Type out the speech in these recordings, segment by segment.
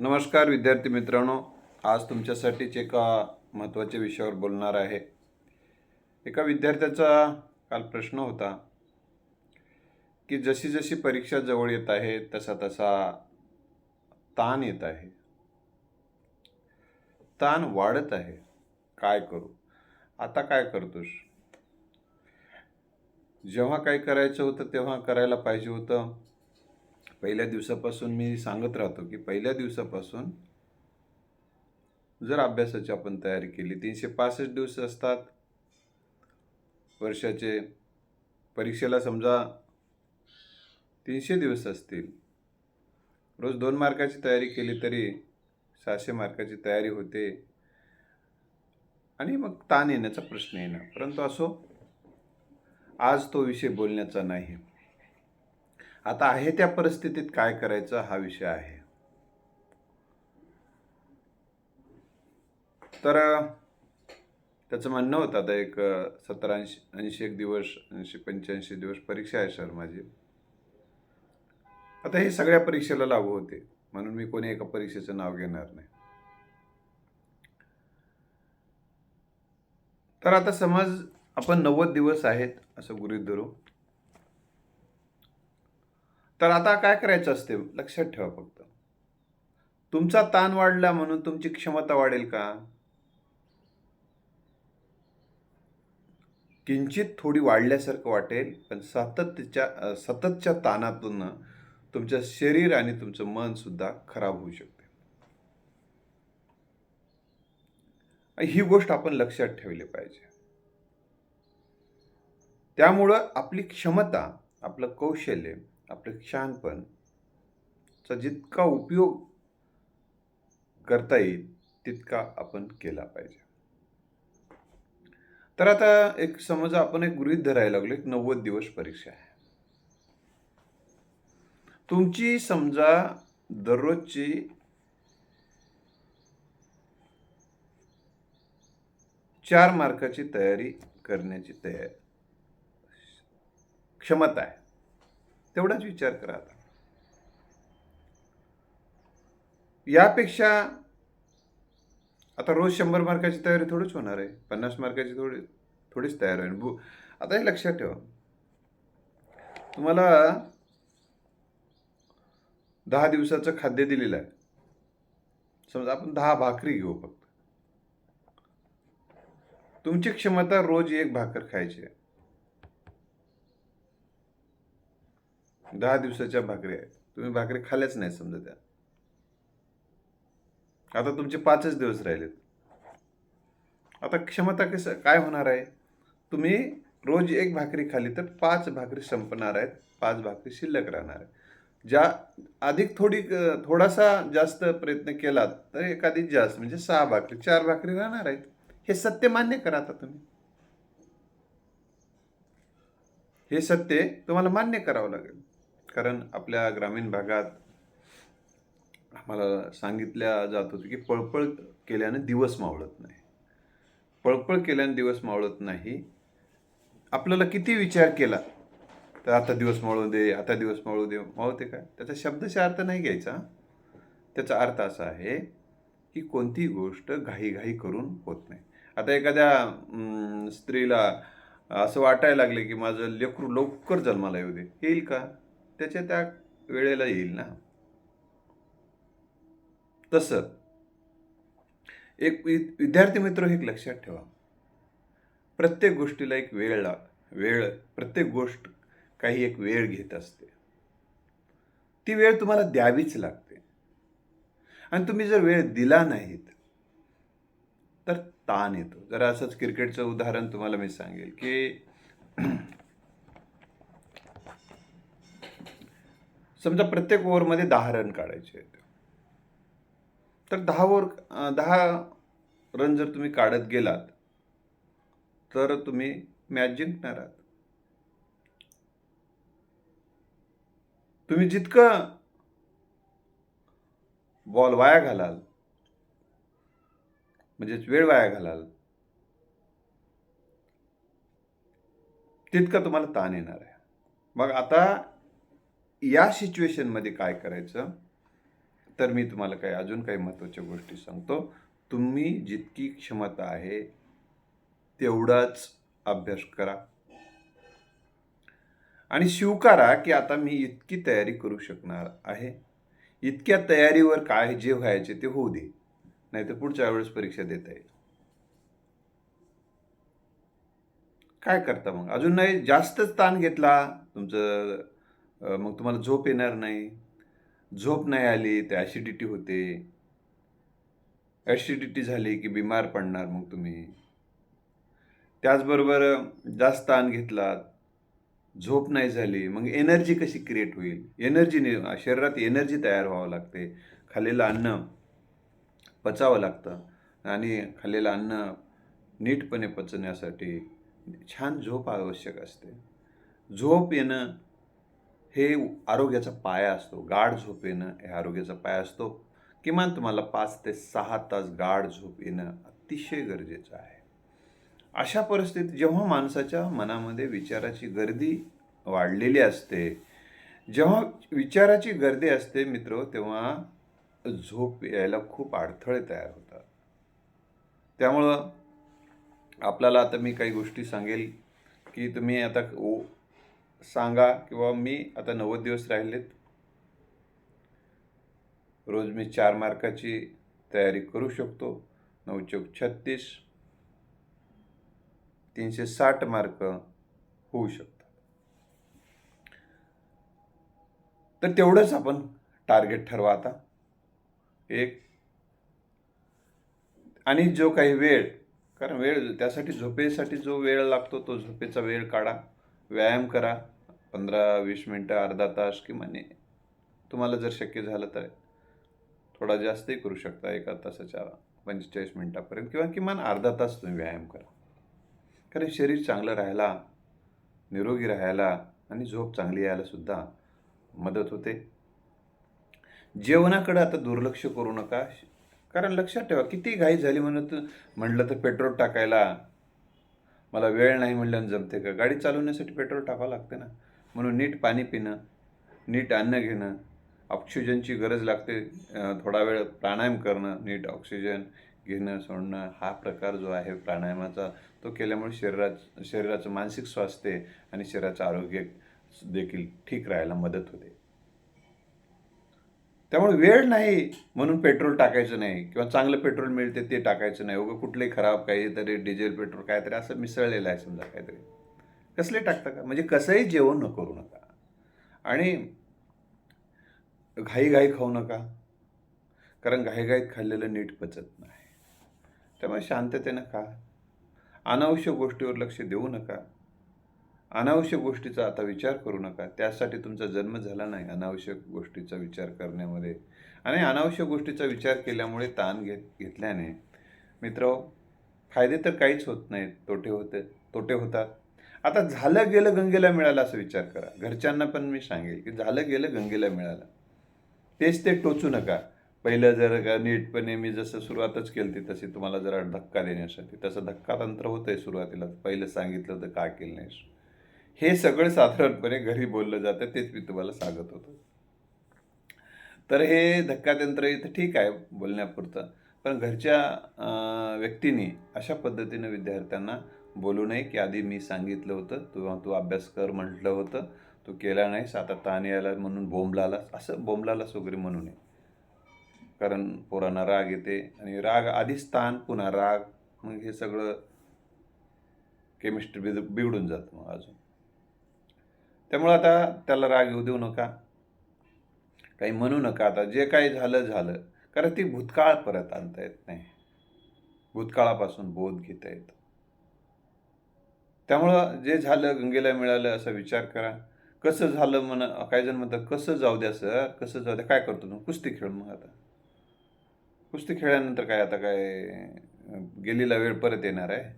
नमस्कार विद्यार्थी मित्रांनो आज तुमच्यासाठीच एका महत्त्वाच्या विषयावर बोलणार आहे. एका विद्यार्थ्याचा काल प्रश्न होता की जशी जशी परीक्षा जवळ येत आहे तसा तसा ताण येत आहे. ताण वाढत आहे. काय करू? आता काय करतोस? जेव्हा काय करायचं होतं तेव्हा करायला पाहिजे होतं. पहिल्या दिवसापासून मी सांगत राहतो की पहिल्या दिवसापासून जर अभ्यासाची आपण तयारी केली तीनशे पासष्ट दिवस असतात. वर्षाचे परीक्षेला समजा तीनशे दिवस असतील. रोज दोन मार्काची तयारी केली तरी सहाशे मार्काची तयारी होते. आणि मग ताण येण्याचा प्रश्न येणार. परंतु असो आज तो विषय बोलण्याचा नाही. आता आहे त्या परिस्थितीत काय करायचं हा विषय आहे. तर त्याचं म्हणणं होतं आता एक सत्तर ऐंशी ऐंशी एक दिवस ऐंशी पंच्याऐंशी दिवस परीक्षा आहे सर माझी. आता हे सगळ्या परीक्षेला लागू होते म्हणून मी कोणी एका परीक्षेचं नाव घेणार नाही. तर आता समज आपण नव्वद दिवस आहेत असं गृहीत धरू. तर आता काय करायचं असते? लक्षात ठेवा फक्त. तुमचा ताण वाढला म्हणून तुमची क्षमता वाढेल का? किंचित थोडी वाढल्यासारखं वाटेल पण सततच्या सततच्या ताणातून तुमचं शरीर आणि तुमचं मन सुद्धा खराब होऊ शकते. ही गोष्ट आपण लक्षात ठेवली पाहिजे. त्यामुळं आपली क्षमता आपलं कौशल्य आपलं शहाणपण चा जितका उपयोग करता येईल तितका आपण केला पाहिजे. तर आता एक समजा आपण एक गृहीत धरायला लागलो एक नव्वद दिवस परीक्षा आहे. तुमची समजा दररोजची चार मार्काची तयारी करण्याची तयारी क्षमता आहे. तेवढाच विचार करा आता. यापेक्षा आता रोज शंभर मार्काची तयारी थोडीच होणार आहे. पन्नास मार्काची थोडी थोडीच तयार होईल. बु आता हे लक्षात ठेवा. तुम्हाला दहा दिवसाचं खाद्य दिलेलं आहे. समजा आपण दहा भाकरी घेऊ फक्त. तुमची क्षमता रोज एक भाकर खायची आहे. दहा दिवसाच्या भाकरी आहेत. तुम्ही भाकरी खाल्ल्याच नाही समजा त्या. आता तुमचे पाचच दिवस राहिलेत. आता क्षमता कसं काय होणार आहे? तुम्ही रोज एक भाकरी खाली तर पाच भाकरी संपणार आहेत. पाच भाकरी शिल्लक राहणार आहे ज्या अधिक थोडी थोडासा जास्त प्रयत्न केलात तर एखादी जास्त म्हणजे सहा भाकरी चार भाकरी राहणार आहेत. हे सत्य मान्य करा आता तुम्ही. हे सत्य तुम्हाला मान्य करावं लागेल. कारण आपल्या ग्रामीण भागात आम्हाला सांगितल्या जात होतं की पळपळ केल्याने दिवस मावळत नाही. पळपळ केल्याने दिवस मावळत नाही. आपल्याला किती विचार केला तर आता दिवस मावळू दे आता दिवस मावळू दे मावते काय? त्याचा शब्दशा अर्थ नाही घ्यायचा. त्याचा अर्थ असा आहे की कोणतीही गोष्ट घाईघाई करून होत नाही. आता एखाद्या स्त्रीला असं वाटायला लागले की माझं लेकरू लवकर जन्माला येऊ दे. येईल का? त्याच्या त्या वेळेला येईल ना. तसं. एक वि- विद्यार्थी मित्र हे एक लक्षात ठेवा. प्रत्येक गोष्टीला एक वेळ ला वेळ प्रत्येक गोष्ट काही एक वेळ घेत असते. ती वेळ तुम्हाला द्यावीच लागते. आणि तुम्ही जर वेळ दिला नाहीत तर ताण येतो. जरा असंच क्रिकेटचं उदाहरण तुम्हाला मी सांगेल की समजा प्रत्येक ओव्हरमध्ये दहा रन काढायचे आहेत. तर दहा ओव्हर दहा रन जर तुम्ही काढत गेलात तर तुम्ही मॅच जिंकणार आहात. तुम्ही जितकं बॉल वाया घालाल म्हणजेच वेळ वाया घालाल तितकं तुम्हाला ताण येणार आहे. मग आता या सिच्युएशनमध्ये काय करायचं? तर मी तुम्हाला काही अजून काही महत्त्वाच्या गोष्टी सांगतो. तुम्ही जितकी क्षमता आहे तेवढाच अभ्यास करा. आणि स्वीकारा की आता मी इतकी तयारी करू शकणार आहे. इतक्या तयारीवर काय जे व्हायचे ते होऊ दे. नाही तर पुढच्या वेळेस परीक्षा देता येईल. काय करता मग? अजून नाही? जास्तच ताण घेतला तुमचं मग तुम्हाला झोप येणार नाही. झोप नाही आली तर ॲसिडिटी होते. ॲसिडिटी झाली की बिमार पडणार मग तुम्ही. त्याचबरोबर जास्त ताण घेतलात. झोप नाही झाली मग एनर्जी कशी क्रिएट होईल? एनर्जी शरीरात एनर्जी तयार व्हावं लागते. खाल्लेलं अन्न पचावं लागतं. आणि खाल्लेलं अन्न नीटपणे पचण्यासाठी छान झोप आवश्यक असते. झोप येणं हे आरोग्याचा पाया असतो. गाढ झोप येणं हे आरोग्याचा पाया असतो. किमान तुम्हाला पाच ते सहा तास गाढ झोप येणं अतिशय गरजेचं आहे. अशा परिस्थितीत जेव्हा माणसाच्या मनामध्ये विचाराची गर्दी वाढलेली असते जेव्हा विचाराची गर्दी असते मित्र तेव्हा झोप यायला खूप अडथळे तयार होतात. त्यामुळं आपल्याला आता मी काही गोष्टी सांगेल की तुम्ही आता ओ सांगा किंवा मी आता नव्वद दिवस राहिलेत. रोज मी चार मार्काची तयारी करू शकतो. नऊ चौक छत्तीस. तीनशे साठ मार्क होऊ शकतात. तर तेवढंच आपण टार्गेट ठरवा आता. एक. आणि जो काही वेळ कारण वेळ त्यासाठी झोपेसाठी जो वेळ लागतो तो झोपेचा वेळ काढा. व्यायाम करा. पंधरा वीस मिनटं अर्धा तास किंवा तुम्हाला जर शक्य झालं तर थोडा जास्तही करू शकता एका तासाच्या पंचेचाळीस मिनटापर्यंत किंवा किमान अर्धा तास तुम्ही व्यायाम करा. कारण शरीर चांगलं राहायला निरोगी राहायला आणि झोप चांगली यायला सुद्धा मदत होते. जेवणाकडे आता दुर्लक्ष करू नका कारण लक्षात ठेवा किती घाई झाली म्हणत म्हटलं तर पेट्रोल टाकायला मला वेळ नाही म्हणलं जमते का? गाडी चालवण्यासाठी पेट्रोल टाकावं लागते ना. म्हणून नीट पाणी पिणं नीट अन्न घेणं ऑक्सिजनची गरज लागते. थोडा वेळ प्राणायाम करणं नीट ऑक्सिजन घेणं सोडणं हा प्रकार जो आहे प्राणायामाचा तो केल्यामुळे शरीरात शरीराचं मानसिक स्वास्थ्य आणि शरीराचं आरोग्य देखील ठीक राहायला मदत होते. त्यामुळे वेळ नाही म्हणून पेट्रोल टाकायचं नाही किंवा चांगलं पेट्रोल मिळते ते टाकायचं नाही. उगं कुठलंही खराब काहीतरी डिझेल पेट्रोल काहीतरी असं मिसळलेलं आहे समजा काहीतरी. कसले टाकता का? म्हणजे कसंही जेवण न करू नका. आणि घाई घाई खाऊ नका. कारण घाईघाईत खाल्लेलं नीट पचत नाही. त्यामुळे शांततेनं खा. अनावश्यक गोष्टीवर लक्ष देऊ नका. अनावश्यक गोष्टीचा आता विचार करू नका. त्यासाठी तुमचा जन्म झाला नाही अनावश्यक गोष्टीचा विचार करण्यामध्ये. आणि अनावश्यक गोष्टीचा विचार केल्यामुळे ताण घेत घेतल्याने मित्र फायदे तर काहीच होत नाहीत. तोटे होते तोटे होतात. आता झालं गेलं गंगेला मिळालं असं विचार करा. घरच्यांना पण मी सांगेल की झालं गेलं गंगेला मिळालं. तेच ते टोचू नका. पहिलं जर का नीटपणे मी जसं सुरुवातच केली होती तशी तुम्हाला जरा धक्का देण्यासाठी. तसं धक्का तंत्र होतंय सुरुवातीला. पहिलं सांगितलं तर का केलं नाही हे सगळं साधारणपणे घरी बोललं जातं तेच मी तुम्हाला सांगत होतो. तर हे धक्कातंत्र इथं ठीक आहे बोलण्यापुरतं. पण घरच्या व्यक्तीने अशा पद्धतीनं विद्यार्थ्यांना बोलू नये की आधी मी सांगितलं होतं तू तू अभ्यास कर म्हटलं होतं तू केला नाहीस आता ताण यायला म्हणून बोंबलालास असं बोंबलालास वगैरे म्हणू नये. कारण पोरांना राग येते आणि राग आधीच ताण पुन्हा राग मग हे सगळं केमिस्ट्री बिद बिघडून जातं मग अजून. त्यामुळं आता त्याला राग येऊ देऊ नका. काही म्हणू नका आता जे काही झालं झालं. कारण ती भूतकाळ परत आणता येत नाही. भूतकाळापासून बोध घेता येतो. त्यामुळं जे झालं गंगेला मिळालं असा विचार करा. कसं झालं म्हण काही जण म्हणतात कसं जाऊ द्या सर? कसं जाऊ द्या? काय करतो तुम्ही कुस्ती खेळ मग आता. कुस्ती खेळल्यानंतर काय आता काय गेलेला वेळ परत येणार आहे.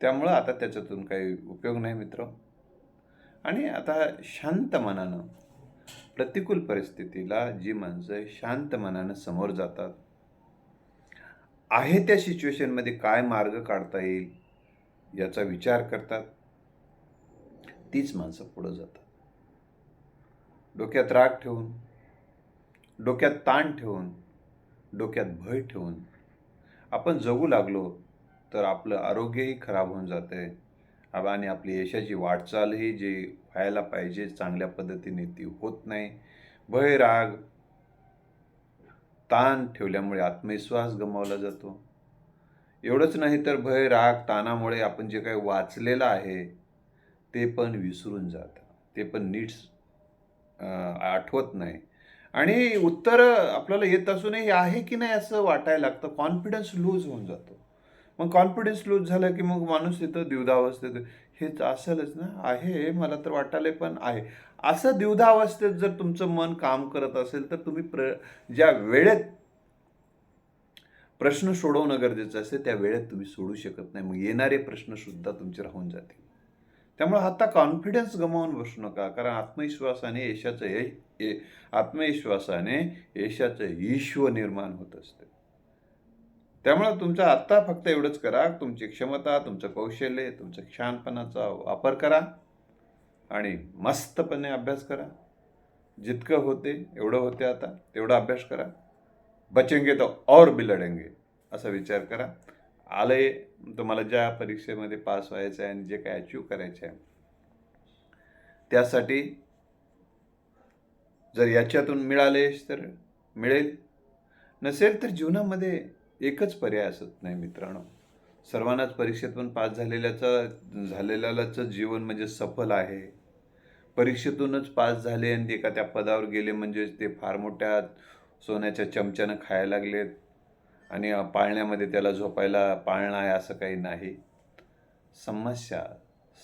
त्यामुळं आता त्याच्यातून काही उपयोग नाही मित्र. आणि आता शांत मनानं प्रतिकूल परिस्थितीला जी माणसं शांत मनानं समोर जातात आहे त्या सिच्युएशनमध्ये काय मार्ग काढता येईल? याचा विचार करतात. तीच माणसं पुढं जातात. डोक्यात राग ठेवून डोक्यात ताण ठेवून डोक्यात भय ठेवून आपण जगू लागलो तर आपलं आरोग्यही खराब होऊन जाते आणि आपली यशाची वाटचालही जे व्हायला पाहिजे चांगल्या पद्धतीने ती होत नाही. भय राग ताण ठेवल्यामुळे आत्मविश्वास गमावला जातो. एवढंच नाही तर भय राग ताणामुळे आपण जे काही वाचलेलं आहे ते पण विसरून जातं. ते पण नीट आठवत नाही. आणि उत्तर आपल्याला येत असूनही हे आहे की नाही असं वाटायला लागतं. कॉन्फिडन्स लूज होऊन जातो. मग कॉन्फिडन्स लूज झाला की मग माणूस येतं द्विधावस्थेत हेच असेलच ना? आहे मला तर वाटायला पण आहे. असं द्विधावस्थेत जर तुमचं मन काम करत असेल तर तुम्ही प्र ज्या वेळेत प्रश्न सोडवणं गरजेचं असते त्या वेळेत तुम्ही सोडू शकत नाही. मग येणारे प्रश्नसुद्धा तुमचे राहून जातील. त्यामुळे आता कॉन्फिडन्स गमावून बसू नका. कारण आत्मविश्वासाने यशाचं यश आत्मविश्वासाने यशाचं ईश्व निर्माण होत असते. त्यामुळे तुमचं आत्ता फक्त एवढंच करा. तुमची क्षमता तुमचं कौशल्य तुमचं क्षानपणाचा वापर करा. आणि मस्तपणे अभ्यास करा. जितकं होते एवढं होते आता. तेवढा अभ्यास करा. बचेंगे तो और भी लढेंगे असा विचार करा. आलंय तुम्हाला ज्या परीक्षेमध्ये पास व्हायचं आहे आणि जे काय अचीव करायचं आहे त्यासाठी जर याच्यातून मिळालेस तर मिळेल. नसेल तर जीवनामध्ये एकच पर्याय असत नाही मित्रांनो. सर्वांनाच परीक्षेतून पास झालेल्याचा झालेल्याचं जीवन म्हणजे सफल आहे. परीक्षेतूनच पास झाले आणि एका त्या पदावर गेले म्हणजे ते फार मोठ्या सोन्याच्या चमच्यानं खायला लागलेत आणि पाळण्यामध्ये त्याला झोपायला पाळणं आहे असं काही नाही. समस्या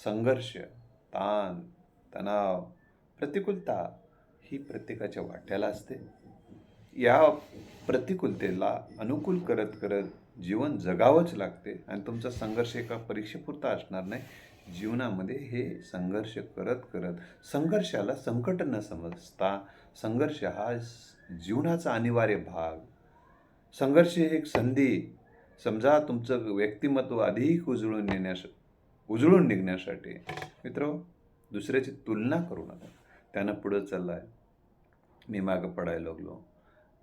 संघर्ष ताण तणाव प्रतिकूलता ही प्रत्येकाच्या वाट्याला असते. या प्रतिकूलतेला अनुकूल करत करत जीवन जगावंच लागते आणि तुमचा संघर्ष एका परीक्षेपुरता असणार नाही. जीवनामध्ये हे संघर्ष करत करत संघर्षाला संकट न समजता संघर्ष हा जीवनाचा अनिवार्य भाग. संघर्ष ही एक संधी. समजा तुमचं व्यक्तिमत्व अधिक उजळून नेण्यास उजळून निघण्यासाठी मित्र दुसऱ्याची तुलना करू नका. त्यानं पुढं चाललं आहे मी मागं पडायला लागलो.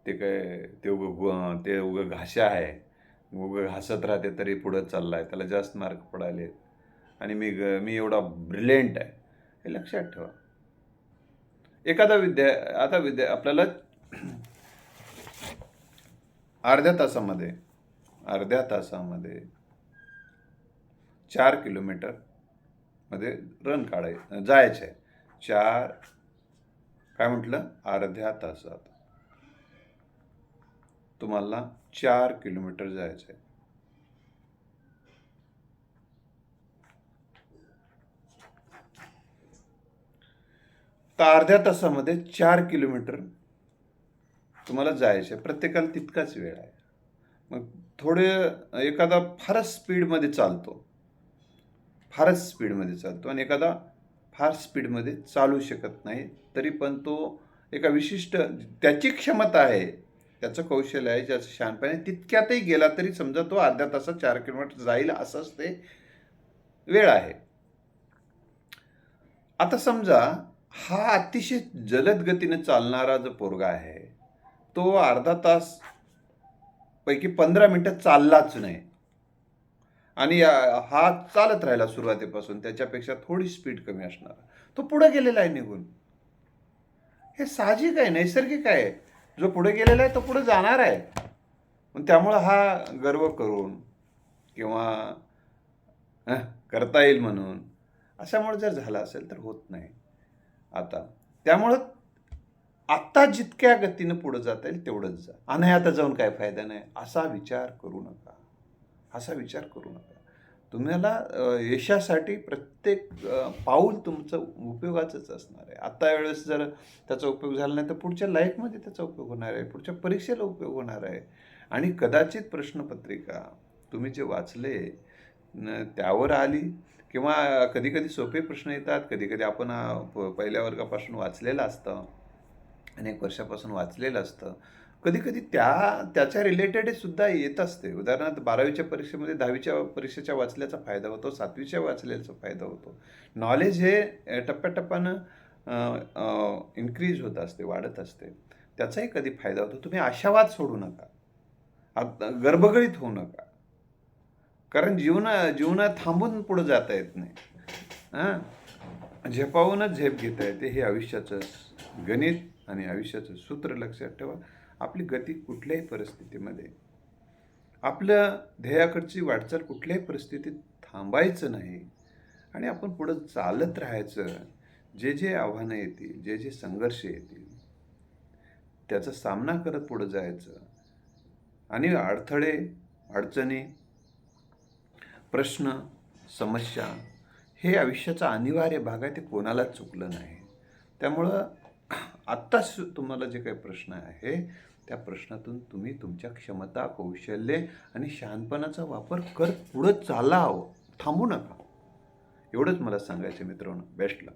ते काय ते उगं ते उगं घाशा आहे. उगं घासत राहते तरी पुढं चाललं आहे त्याला जास्त मार्क पडायले आणि मी ग मी एवढा ब्रिलियंट आहे. हे लक्षात ठेवा. एखादा विद्या आता विद्या आपल्याला अर्ध्या तासामध्ये अर्ध्या तासामध्ये चार किलोमीटरमध्ये रन काढाय जायचं आहे चार काय म्हटलं? अर्ध्या तासात. तुम्हाला चार किलोमीटर जायचं आहे तर अर्ध्या तासामध्ये चार किलोमीटर तुम्हाला जायचं आहे. प्रत्येकाला तितकाच वेळ आहे. मग थोडे एखादा फारच स्पीडमध्ये चालतो. फारच स्पीडमध्ये चालतो आणि एखादा फार स्पीडमध्ये चालू शकत नाही. तरी पण तो एका विशिष्ट त्याची क्षमता आहे. त्याचं कौशल्य आहे ज्याचं शहाणपणे तितक्यातही गेला तरी समजा तो अर्ध्या तासात चार किलोमीटर जाईल असंच ते वेळ आहे. आता समजा हा अतिशय जलद गतीने चालणारा जो पोरगा आहे तो अर्धा तास पैकी पंधरा मिनटं चाललाच नाही. आणि हा चालत राहिला सुरुवातीपासून त्याच्यापेक्षा थोडी स्पीड कमी असणार. तो पुढे गेलेला आहे निघून. हे साहजिक आहे नैसर्गिक आहे. जो पुढे गेलेला आहे तो पुढे जाणार आहे. पण त्यामुळं हा गर्व करून किंवा करता येईल म्हणून अशामुळे जर झाला असेल तर होत नाही. आता त्यामुळं आत्ता जितक्या गतीनं पुढं जाता येईल तेवढंच जा. आणि आता जाऊन काय फायदा नाही. असा विचार करू नका. असा विचार करू नका. तुम्हाला यशासाठी प्रत्येक पाऊल तुमचं उपयोगाचंच असणार आहे. आत्ता वेळेस जर त्याचा उपयोग झाला नाही तर पुढच्या लाईफमध्ये त्याचा उपयोग होणार आहे. पुढच्या परीक्षेला उपयोग होणार आहे. आणि कदाचित प्रश्नपत्रिका तुम्ही जे वाचले न त्यावर आली किंवा कधी कधी सोपे प्रश्न येतात. कधी कधी आपण प- पहिल्या वर्गापासून वाचलेलं असतं. अनेक वर्षापासून वाचलेलं असतं. कधी कधी त्या त्याच्या रिलेटेडसुद्धा येत असते. उदाहरणार्थ बारावीच्या परीक्षेमध्ये दहावीच्या परीक्षेच्या वाचल्याचा फायदा होतो सातवीच्या वाचल्याचा फायदा होतो. नॉलेज हे टप्प्याटप्प्यानं इन्क्रीज होत असते वाढत असते. त्याचाही कधी फायदा होतो. तुम्ही आशावाद सोडू नका. गर्भगळीत होऊ नका. कारण जीवना जीवनात थांबून पुढं जाता येत नाही. हां झेपावूनच झेप घेता येते. हे आयुष्याचं गणित आणि आयुष्याचं सूत्र लक्षात ठेवा. आपली गती कुठल्याही परिस्थितीमध्ये आपल्या ध्येयाकडची वाटचाल कुठल्याही परिस्थितीत थांबायचं नाही. आणि आपण पुढं चालत राहायचं जे जे आव्हानं येतील जे जे संघर्ष येतील त्याचा सामना करत पुढं जायचं. आणि अडथळे अडचणी प्रश्न समस्या हे आयुष्याचा अनिवार्य भाग आहे ते कोणालाच चुकलं नाही. त्यामुळं आत्ताच तुम्हाला जे काही प्रश्न आहे त्या प्रश्नातून तुम्ही तुमच्या क्षमता कौशल्ये आणि शहाणपणाचा वापर करत पुढं चालावं. थांबू नका. एवढंच मला सांगायचं मित्रांनो. बेस्ट लक